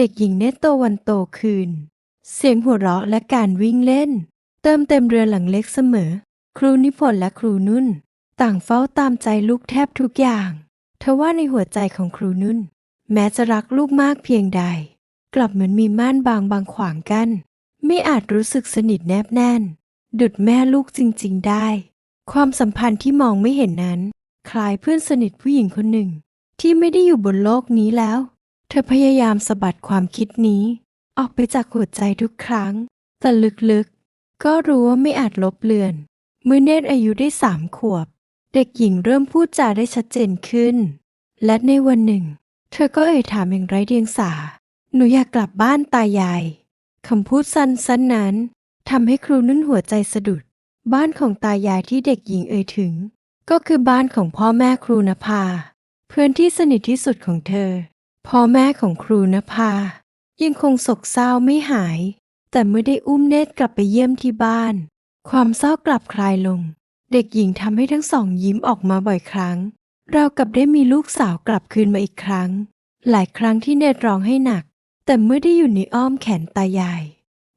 เด็กหญิงเนตโตวันโตคืน เสียงหัวเราะและการวิ่งเล่น เติมเต็มเรือหลังเล็กเสมอ ครูนิพนธ์และครูนุ่น ต่างเฝ้าตามใจลูกแทบทุกอย่างเทว่าในหัวใจของครูนุ่น แม้จะรักลูกมากเพียงใด กลับเหมือนมีม่านบางบางขวางกัน้นไม่อาจรู้สึกสนิทแนบแน่น ดุดแม่ลูกจริง ๆ ได้ ความสัมพันธ์ที่มองไม่เห็นนั้น คล้ายเพื่อนสนิทผู้หญิงคนหนึ่ง ที่ไม่ได้อยู่บนโลกนี้แล้ว เธอพยายามสะบัดความคิดนี้ ออกไปจากหัวใจทุกครั้ง แต่ลึกๆ ก็รู้ว่าไม่อาจลบเลือน เมื่อเนตรอายุได้สามขวบ เด็กหญิงเริ่มพูดจาได้ชัดเจนขึ้น และในวันหนึ่ง เธอก็เอ่ยถามอย่างไร้เดียงสา หนูอยากกลับบ้านตายายคำพูดสั้นๆนั้นทำให้ครูนุ่นหัวใจสะดุด บ้านของตายายที่เด็กหญิงเอ่ยถึง ก็คือบ้านของพ่อแม่ครูนภา เพื่อนที่สนิทที่สุดของเธอ พ่อแม่ของครูนภา ยังคงโศกเศร้าไม่หาย แต่เมื่อได้อุ้มเนตรกลับไปเยี่ยมที่บ้าน ความเศร้ากลับคลายลง เด็กหญิงทำให้ทั้งสองยิ้มออกมาบ่อยครั้ง เรากับได้มีลูกสาวกลับคืนมาอีกครั้ง หลายครั้งที่เนตรร้องให้หนัก แต่เมื่อได้อยู่ในอ้อมแขนตายาย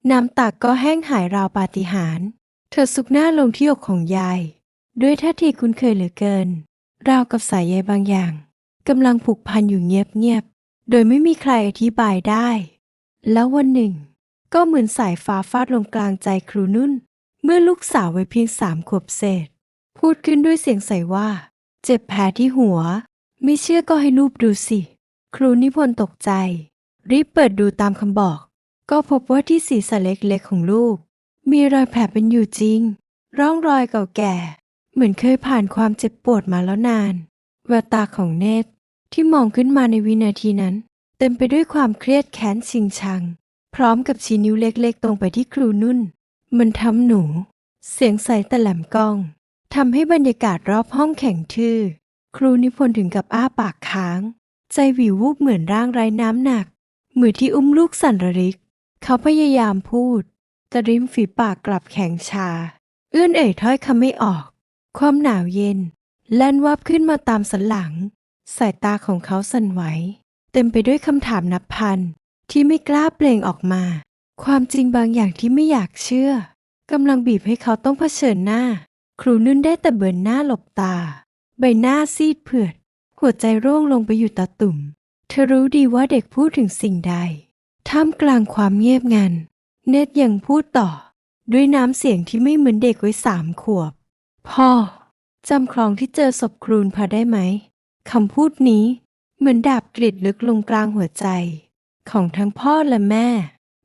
น้ำตาก็แห้งหายราวปาฏิหาริย์เธอซุกหน้าลงที่อกของยาย ด้วยท่าทีคุ้นเคยเหลือเกิน ราวกับสายใยบางอย่างกำลังผูกพันอยู่เงียบ โดยไม่มีใครอธิบายได้ แล้ววันหนึ่ง ก็เหมือนสายฟ้าฟาดลงกลางใจครูนุ่น เมื่อลูกสาววัยเพียงสามขวบเศษ พูดขึ้นด้วยเสียงใสว่า เจ็บแผลที่หัว ไม่เชื่อก็ให้รูปดูสิ ครูนิพนธ์ตกใจ รีบเปิดดูตามคำบอก ก็พบว่าที่ศีรษะเล็กๆของลูก มีรอยแผลเป็นอยู่จริง ร่องรอยเก่าแก่ เหมือนเคยผ่านความเจ็บปวดมาแล้วนานแววตาของเนต ที่มองขึ้นมาในวินาทีนั้น เต็มไปด้วยความเครียดแค้นชิงชัง พร้อมกับชี้นิ้วเล็กๆ ตรงไปที่ครูนุ่น มันทำหนู เสียงใสแต่แหลมก้องทำให้บรรยากาศรอบห้องแข็งทื่อ ครูนิพนธ์ถึงกับอ้าปากค้าง ใจวิววูบเหมือนร่างไร้น้ำหนัก มือที่อุ้มลูกสั่นระริก เขาพยายามพูด แต่ริมฝีปากกลับแข็งชา เอื้อนเอ่ยถ้อยคำไม่ออก ความหนาวเย็น แล่นวับขึ้นมาตามสันหลัง สายตาของเขาสั่นไหว เต็มไปด้วยคำถามนับพัน ที่ไม่กล้าเปล่งออกมา ความจริงบางอย่างที่ไม่อยากเชื่อกำลังบีบให้เขาต้องเผชิญหน้า ครูนุ่นได้แต่เบินหน้าหลบตา ใบหน้าซีดเผือด หัวใจร่วงลงไปอยู่ตาตุ่ม เธอรู้ดีว่าเด็กพูดถึงสิ่งใด ท่ามกลางความเงียบงัน เนตยังพูดต่อ ด้วยน้ำเสียงที่ไม่เหมือนเด็กไว้สามขวบ พ่อจำคลองที่เจอศพครูนพอได้ไหม คำพูดนี้เหมือนดาบกรีดลึกลงกลางหัวใจ ของทั้งพ่อและแม่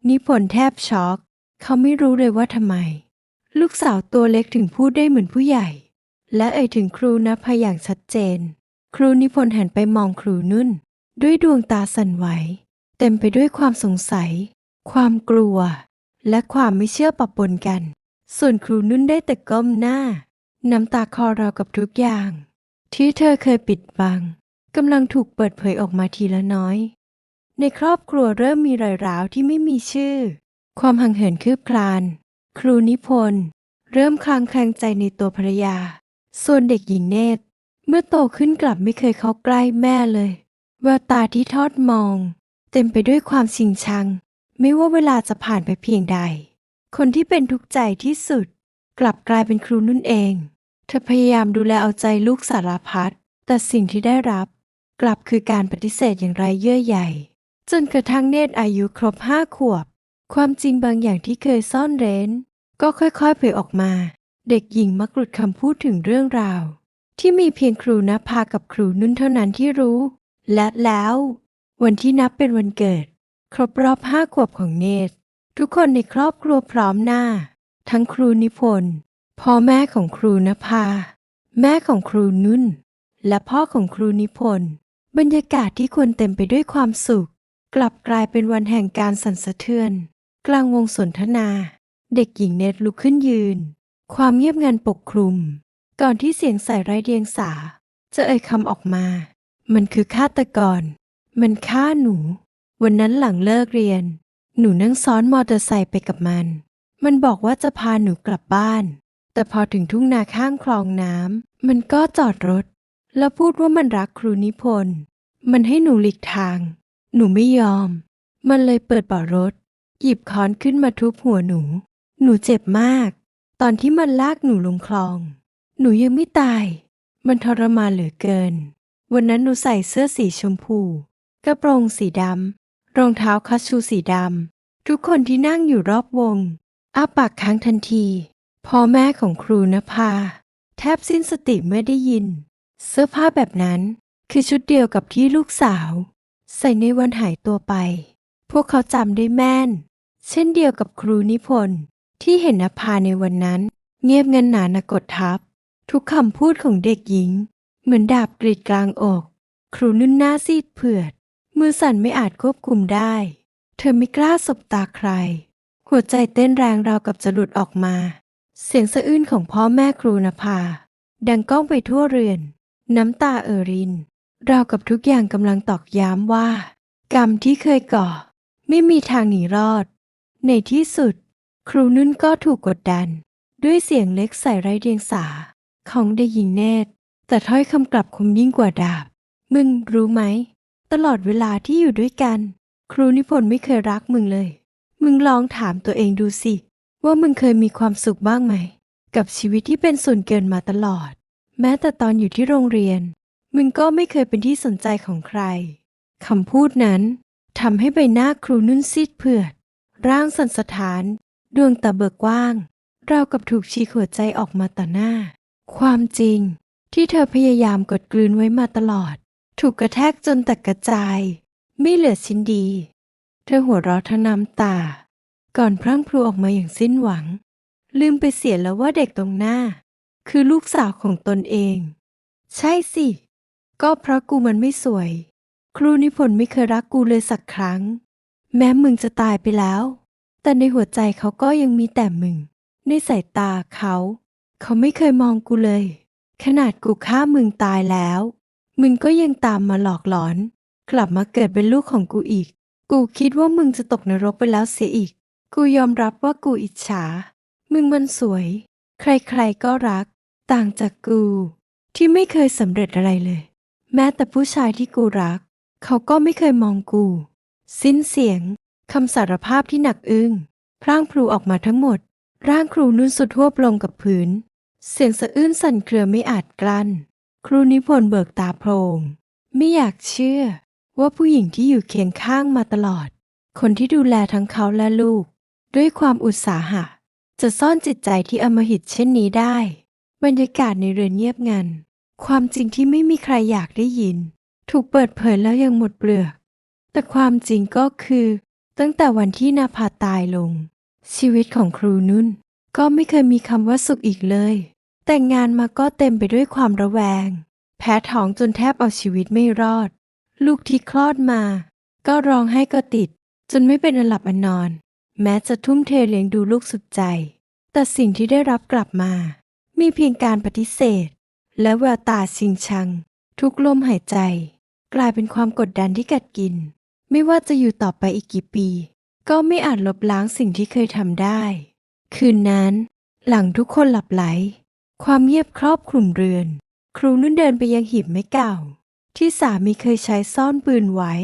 นิพนธ์แทบช็อก เขาไม่รู้เลยว่าทำไม ลูกสาวตัวเล็กถึงพูดได้เหมือนผู้ใหญ่ และเอ่ยถึงครูนภาอย่างชัดเจน ครูนิพนธ์หันไปมองครูนุ่น ด้วยดวงตาสั่นไหว เต็มไปด้วยความสงสัย ความกลัว และความไม่เชื่อปะปนกัน ส่วนครูนุ่นได้แต่ก้มหน้า น้ำตาคลอราวกับทุกอย่าง ที่เธอเคยปิดบังกำลังถูกเปิดเผยออกมาทีละน้อย ในครอบครัวเริ่มมีรอยร้าวที่ไม่มีชื่อ ความห่างเหินคืบคลาน ครูนิพนธ์เริ่มคลางแคลงใจในตัวภรรยา ส่วนเด็กหญิงเนตร เมื่อโตขึ้นกลับไม่เคยเข้าใกล้แม่เลยแววตาที่ทอดมอง เต็มไปด้วยความชิงชัง ไม่ว่าเวลาจะผ่านไปเพียงใด คนที่เป็นทุกข์ใจที่สุด กลับกลายเป็นครูนุ่นเอง เธอพยายามดูแลเอาใจลูกสารพัด แต่สิ่งที่ได้รับ กลับคือการปฏิเสธอย่างไรเยื่อใหญ่ จนกระทั่งเนตรอายุครบห้าขวบ ความจริงบางอย่างที่เคยซ่อนเร้น ก็ค่อยๆเผยออกมา เด็กหญิงมักหลุดคำพูดถึงเรื่องราว ที่มีเพียงครูนภากับครูนุ่นเท่านั้นที่รู้ และแล้ว วันที่นับเป็นวันเกิด ครบรอบห้าขวบของเนตรทุกคนในครอบครัวพร้อมหน้า ทั้งครูนิพนธ์ พ่อแม่ของครูนภา แม่ของครูนุ่น และพ่อของครูนิพนธ์บรรยากาศที่ควรเต็มไปด้วยความสุข กลับกลายเป็นวันแห่งการสั่นสะเทือน กลางวงสนทนา เด็กหญิงเนตลุกขึ้นยืน ความเงียบงันปกคลุม ก่อนที่เสียงใส่ไร้เดียงสา จะเอ่ยคำออกมา มันคือฆาตกร มันฆ่าหนู วันนั้นหลังเลิกเรียน หนูนั่งซ้อนมอเตอร์ไซค์ไปกับมัน มันบอกว่าจะพาหนูกลับบ้าน แต่พอถึงทุ่งนาข้างคลองน้ำมันก็จอดรถ แล้วพูดว่ามันรักครูนิพนธ์ มันให้หนูหลีกทาง หนูไม่ยอม มันเลยเปิดเบาะรถ หยิบค้อนขึ้นมาทุบหัวหนู หนูเจ็บมาก ตอนที่มันลากหนูลงคลอง หนูยังไม่ตาย มันทรมานเหลือเกิน วันนั้นหนูใส่เสื้อสีชมพู กระโปรงสีดำรองเท้าคัชชูสีดำทุกคนที่นั่งอยู่รอบวงอ้าปากค้างทันที พ่อแม่ของครูนภาแทบสิ้นสติเมื่อได้ยิน เสื้อผ้าแบบนั้นคือชุดเดียวกับที่ลูกสาว ใส่ในวันหายตัวไป พวกเขาจำได้แม่น เช่นเดียวกับครูนิพนธ์ที่เห็นนภาในวันนั้น เงียบเงันหนานกดทับ ทุกคำพูดของเด็กหญิง เหมือนดาบกรีดกลางอก ครูนุ่นหน้าซีดเผือด มือสั่นไม่อาจควบคุมได้ เธอไม่กล้าสบตาใคร หัวใจเต้นแรงราวกับจะหลุดออกมา เสียงสะอื้นของพ่อแม่ครูนภา ดังก้องไปทั่วเรือน น้ำตาเอ่อริน ราวกับทุกอย่างกำลังตอกย้ำว่า กรรมที่เคยก่อ ไม่มีทางหนีรอด ในที่สุด ครูนุ่นก็ถูกกดดัน ด้วยเสียงเล็กใส่ไร้เดียงสา ของเด็กหญิงเนตร แต่ถ้อยคำกลับคมยิ่งกว่าดาบ มึงรู้ไหม ตลอดเวลาที่อยู่ด้วยกัน ครูนิพนธ์ไม่เคยรักมึงเลย มึงลองถามตัวเองดูสิ ว่ามึงเคยมีความสุขบ้างไหม กับชีวิตที่เป็นส่วนเกินมาตลอด แม้แต่ตอนอยู่ที่โรงเรียน มึงก็ไม่เคยเป็นที่สนใจของใครคำพูดนั้นทำให้ใบหน้าครูนุ่นซีดเผือด ร่างสั่นสะท้าน ดวงตาเบิกกว้าง เรากับถูกฉีกหัวใจออกมาต่อหน้า ความจริงที่เธอพยายามกดกลืนไว้มาตลอด ถูกกระแทกจนแตกกระจาย ไม่เหลือชิ้นดี เธอหัวเราะทั้งน้ำตา ก่อนพรั่งพรูออกมาอย่างสิ้นหวัง ลืมไปเสียแล้วว่าเด็กตรงหน้า คือลูกสาวของตนเอง ใช่สิ ก็เพราะกูมันไม่สวย ครูนิพนธ์ไม่เคยรักกูเลยสักครั้ง แม้มึงจะตายไปแล้ว แต่ในหัวใจเขาก็ยังมีแต่มึง ในสายตาเขา เขาไม่เคยมองกูเลย ขนาดกูฆ่ามึงตายแล้ว มึงก็ยังตามมาหลอกหลอน กลับมาเกิดเป็นลูกของกูอีก กูคิดว่ามึงจะตกนรกไปแล้วเสียอีก กูยอมรับว่ากูอิจฉา มึงมันสวย ใครๆก็รัก ต่างจากกู ที่ไม่เคยสำเร็จอะไรเลย แม้แต่ผู้ชายที่กูรัก เขาก็ไม่เคยมองกู สิ้นเสียงคำสารภาพที่หนักอึ้งพร่างพลูออกมาทั้งหมด ร่างครูนุ่นสุดทั่วลงกับพื้น เสียงสะอื้นสั่นเครือไม่อาจกลั้น ครูนิพนธ์เบิกตาโพลงไม่อยากเชื่อ ว่าผู้หญิงที่อยู่เคียงข้างมาตลอด คนที่ดูแลทั้งเขาและลูก ด้วยความอุตสาหะ จะซ่อนจิตใจที่อำมหิตเช่นนี้ได้ บรรยากาศในเรือนเงียบงัน ความจริงที่ไม่มีใครอยากได้ยิน ถูกเปิดเผยแล้วยังหมดเปลือก แต่ความจริงก็คือ ตั้งแต่วันที่นาภาตายลง ชีวิตของครูนุ่น ก็ไม่เคยมีคำว่าสุขอีกเลย แต่งงานมาก็เต็มไปด้วยความระแวง แพ้ท้องจนแทบเอาชีวิตไม่รอด ลูกที่คลอดมา ก็ร้องให้ก็ติด จนไม่เป็นอันหลับอันนอน แม้จะทุ่มเทเลี้ยงดูลูกสุดใจ แต่สิ่งที่ได้รับกลับมา มีเพียงการปฏิเสธ และแววตาชิงชัง ทุกลมหายใจ กลายเป็นความกดดันที่กัดกิน ไม่ว่าจะอยู่ต่อไปอีกกี่ปี ก็ไม่อาจลบล้างสิ่งที่เคยทำได้ คืนนั้น หลังทุกคนหลับไหล ความเงียบครอบคลุมเรือน ครูนุ่นเดินไปยังหีบไม้เก่า ที่สามีเคยใช้ซ่อนปืนไว้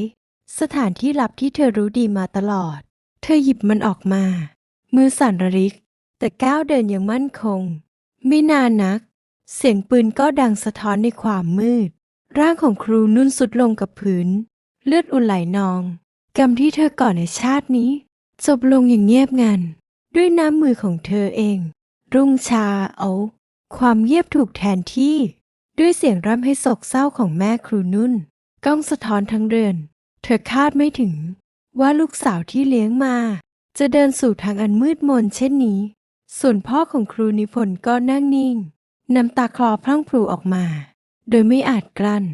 สถานที่ลับที่เธอรู้ดีมาตลอด เธอหยิบมันออกมา มือสั่นระริก แต่ก้าวเดินอย่างมั่นคง ไม่นานนัก เสียงปืนก็ดังสะท้อนในความมืด ร่างของครูนุ่นสุดลงกับพื้น เลือดอุ่นไหลนอง กรรมที่เธอก่อในชาตินี้ จบลงอย่างเงียบงัน ด้วยน้ำมือของเธอเอง รุ่งชาเอา ความเงียบถูกแทนที่ ด้วยเสียงร่ำให้โศกเศร้าของแม่ครูนุ่น ก้องสะท้อนทั้งเรือน เธอคาดไม่ถึง ว่าลูกสาวที่เลี้ยงมา จะเดินสู่ทางอันมืดมนเช่นนี้ ส่วนพ่อของครูนิพนธ์ก็นั่งนิ่ง น้ำตาคลอพรั่งพรูออกมา โดยไม่อาจกลั้น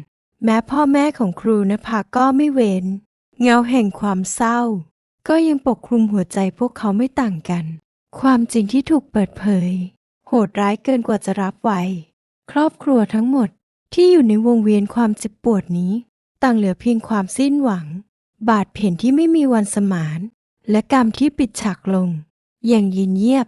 แม้พ่อแม่ของครูนภาก็ไม่เว้น เงาแห่งความเศร้า ก็ยังปกคลุมหัวใจพวกเขาไม่ต่างกัน ความจริงที่ถูกเปิดเผย โหดร้ายเกินกว่าจะรับไหวครอบครัวทั้งหมดที่อยู่ในวงเวียนความเจ็บปวดนี้ ต่างเหลือเพียงความสิ้นหวัง บาดเพ่นที่ไม่มีวันสมาน และกรรมที่ปิดฉากลง อย่างยินเยียบ